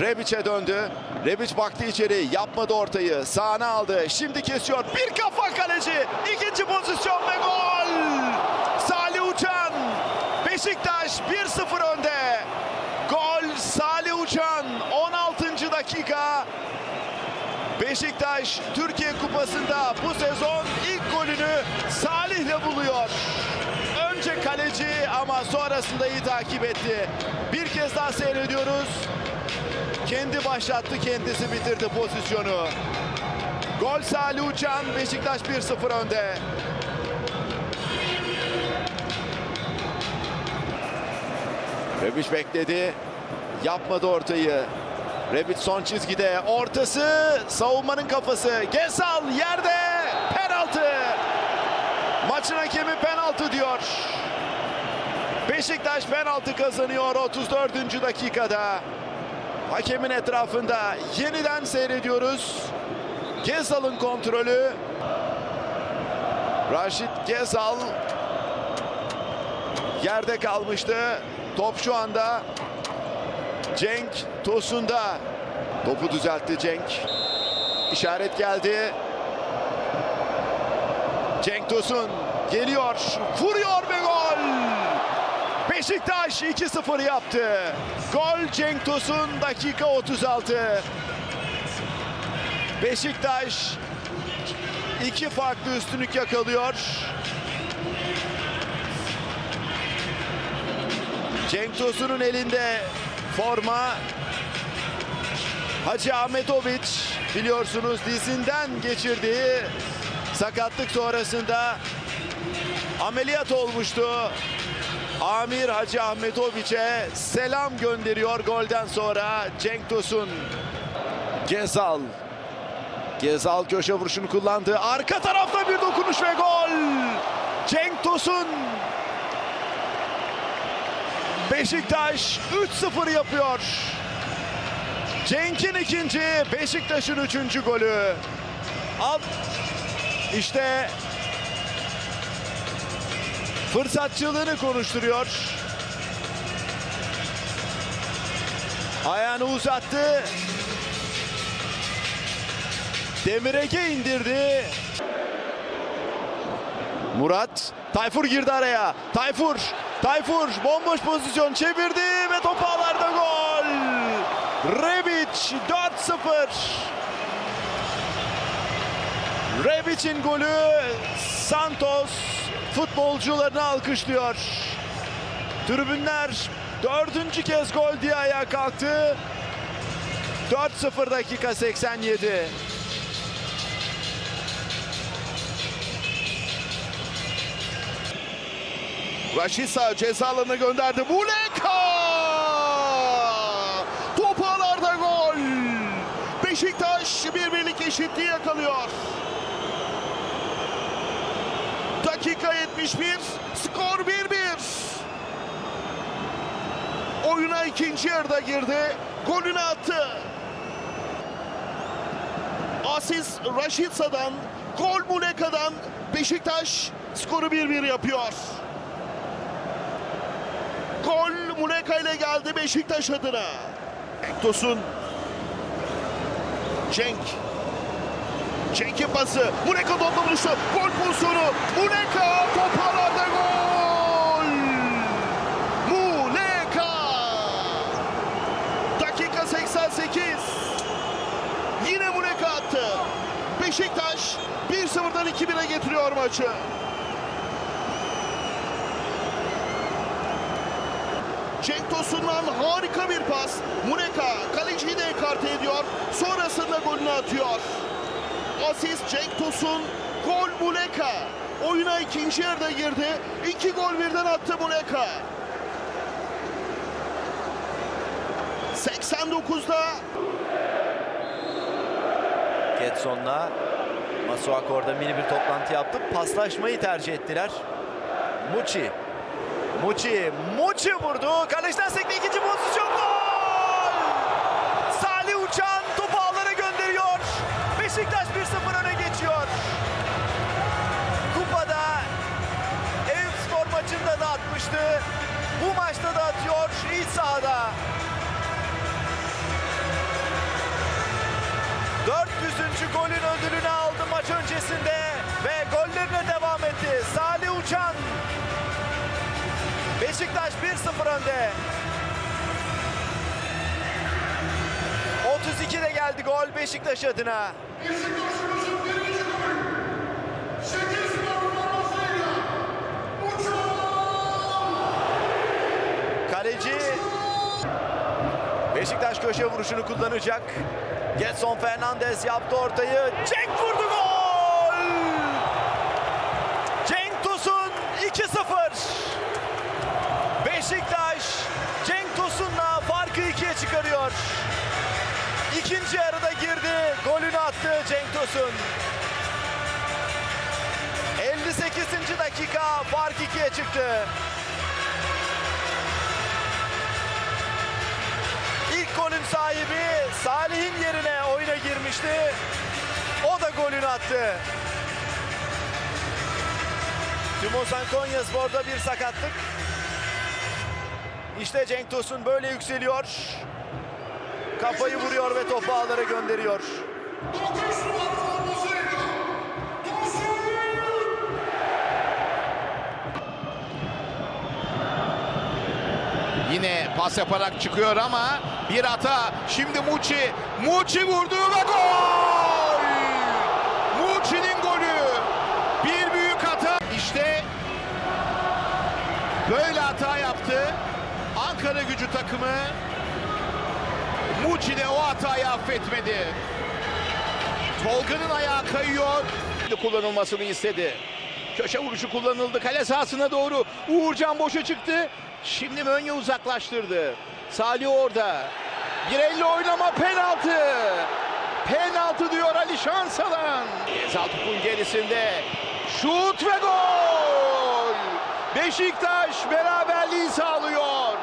Rebic'e döndü. Rebic baktı içeri. Yapmadı ortayı. Sağına aldı. Şimdi kesiyor. Bir kafa kaleci. İkinci pozisyon ve gol. Salih Uçan. Beşiktaş 1-0 önde. Gol Salih Uçan. 16. dakika. Beşiktaş Türkiye Kupası'nda bu sezon ilk golünü Salih'le buluyor. Önce kaleci ama sonrasında iyi takip etti. Bir kez daha seyrediyoruz. Kendi başlattı, kendisi bitirdi pozisyonu. Gol Salih Uçan, Beşiktaş 1-0 önde. Rebic bekledi. Yapmadı ortayı. Rebic son çizgide. Ortası savunmanın kafası. Gezal yerde. Penaltı. Maçın hakemi penaltı diyor. Beşiktaş penaltı kazanıyor 34. dakikada. Hakemin etrafında yeniden seyrediyoruz. Gezal'ın kontrolü. Raşit Gezal yerde kalmıştı. Top şu anda Cenk Tosun'da. Topu düzeltti Cenk. İşaret geldi. Cenk Tosun geliyor, vuruyor ve! Beşiktaş 2-0 yaptı. Gol Cenk Tosun dakika 36. Beşiktaş iki farklı üstünlük yakalıyor. Cenk Tosun'un elinde forma. Hacı Ahmetoviç biliyorsunuz dizinden geçirdiği sakatlık sonrasında ameliyat olmuştu. Amir Hacı Ahmetoviç'e selam gönderiyor golden sonra Cenk Tosun. Gezal. Gezal köşe vuruşunu kullandı. Arka tarafta bir dokunuş ve gol. Cenk Tosun Beşiktaş 3-0 yapıyor. Cenk'in ikinci, Beşiktaş'ın üçüncü golü. Alt işte fırsatçılığını konuşturuyor. Ayağını uzattı. Demirege indirdi. Murat Tayfur girdi araya. Tayfur, Tayfur bomboş pozisyon çevirdi ve top ağlarda gol. Rebic 4-0. Rebic'in golü Santos futbolcularını alkışlıyor. Tribünler dördüncü kez gol diye ayağa kalktı. 4-0 dakika 87. Raşisa ceza alanına gönderdi. Muleka! Top ağlarda gol. Beşiktaş bir birlik eşitliği yakalıyor. Dakika 71, skor 1-1. Oyuna ikinci yarıda girdi, golünü attı. Asis Raşitsa'dan, gol Muleka'dan Beşiktaş skoru 1-1 yapıyor. Gol Muleka ile geldi Beşiktaş adına. Tosun. Cenk. Cenk'in pası. Muleka topla buluştu. Gol pozisyonu. Muleka toparladı gol. Muleka. Dakika 88. Yine Muleka attı. Beşiktaş 1-0'dan 2-1'e getiriyor maçı. Cenk Tosun'dan harika bir pas. Muleka kaleciyi de ekarte ediyor. Sonrasında golünü atıyor. Asist Cenk Tosun, gol Muleka. Oyuna ikinci yarıda girdi. İki gol birden attı Muleka. 89'da Getson'la Masuak orada mini bir toplantı yaptı. Paslaşmayı tercih ettiler. Muçi. Muçi. Muçi vurdu. Kaleciden sekti ikinci pozisyon. Gol! Beşiktaş 1-0 öne geçiyor. Kupada ev spor maçında da atmıştı. Bu maçta da atıyor iç sahada. 400. golün ödülünü aldı maç öncesinde ve gollerine devam etti. Salih Uçan Beşiktaş 1-0 önde. 32'de geldi gol Beşiktaş adına. Beşiktaş'ımızın birinci golü. 8 formasıyla uçan. Kaleci Beşiktaş köşe vuruşunu kullanacak. Getson Fernandez yaptı ortayı. Cenk vurdu gol! Cenk Tosun 2-0. Beşiktaş Cenk Tosun'la farkı ikiye çıkarıyor. İkinci yarıda girdi. Golünü attı Cenk Tosun. 58. dakika fark ikiye çıktı. İlk golün sahibi Salih'in yerine oyuna girmişti. O da golünü attı. Timosan Konyaspor'da bir sakatlık. İşte Cenk Tosun böyle yükseliyor. Kafayı vuruyor ve topu ağlara gönderiyor. 9 numara formasıyla Tosun. Yine pas yaparak çıkıyor ama bir hata. Şimdi Muçi. Muçi vurdu ve gol! Muçi'nin golü. Bir büyük hata. İşte böyle hata yaptı. Ankara gücü takımı. Muçi de o hatayı affetmedi. Tolga'nın ayağı kayıyor. Kullanılmasını istedi. Köşe vuruşu kullanıldı. Kale sahasına doğru. Uğurcan boşa çıktı. Şimdi Mönye uzaklaştırdı. Salih orada. Bir elle oynama penaltı. Penaltı diyor Ali Şansalan. Gezal topun gerisinde. Şut ve gol. Beşiktaş beraberliği sağlıyor.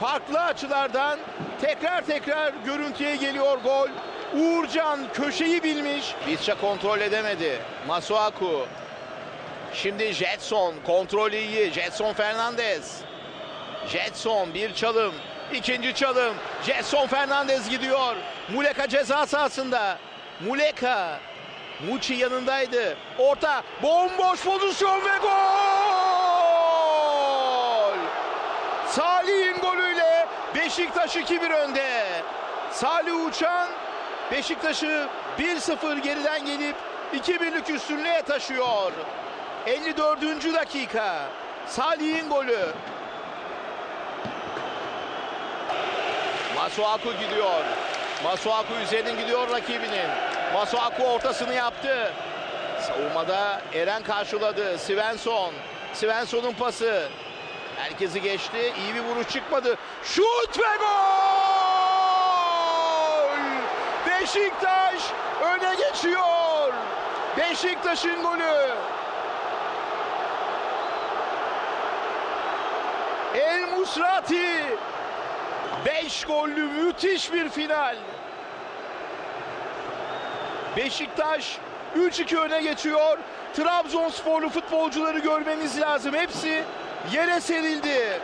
Farklı açılardan tekrar tekrar görüntüye geliyor gol. Uğurcan köşeyi bilmiş. Visca kontrol edemedi. Masuaku. Şimdi Jetson kontrol iyi. Jetson Fernandez. Jetson bir çalım. ikinci çalım. Jetson Fernandez gidiyor. Muleka ceza sahasında. Muleka. Muçi yanındaydı. Orta bomboş pozisyon ve gol! Golüyle Beşiktaş 2-1 önde. Salih Uçan Beşiktaş'ı 1-0 geriden gelip 2-1'lik üstünlüğe taşıyor. 54. dakika. Salih'in golü. Masuaku gidiyor. Masuaku üzerinden gidiyor rakibinin. Masuaku ortasını yaptı. Savunmada Eren karşıladı. Svensson. Svensson'un pası. Herkesi geçti. İyi bir vuruş çıkmadı. Şut ve gol! Beşiktaş öne geçiyor. Beşiktaş'ın golü. El Musrati 5 gollü müthiş bir final. Beşiktaş 3-2 öne geçiyor. Trabzonsporlu futbolcuları görmeniz lazım. Hepsi yere serildi.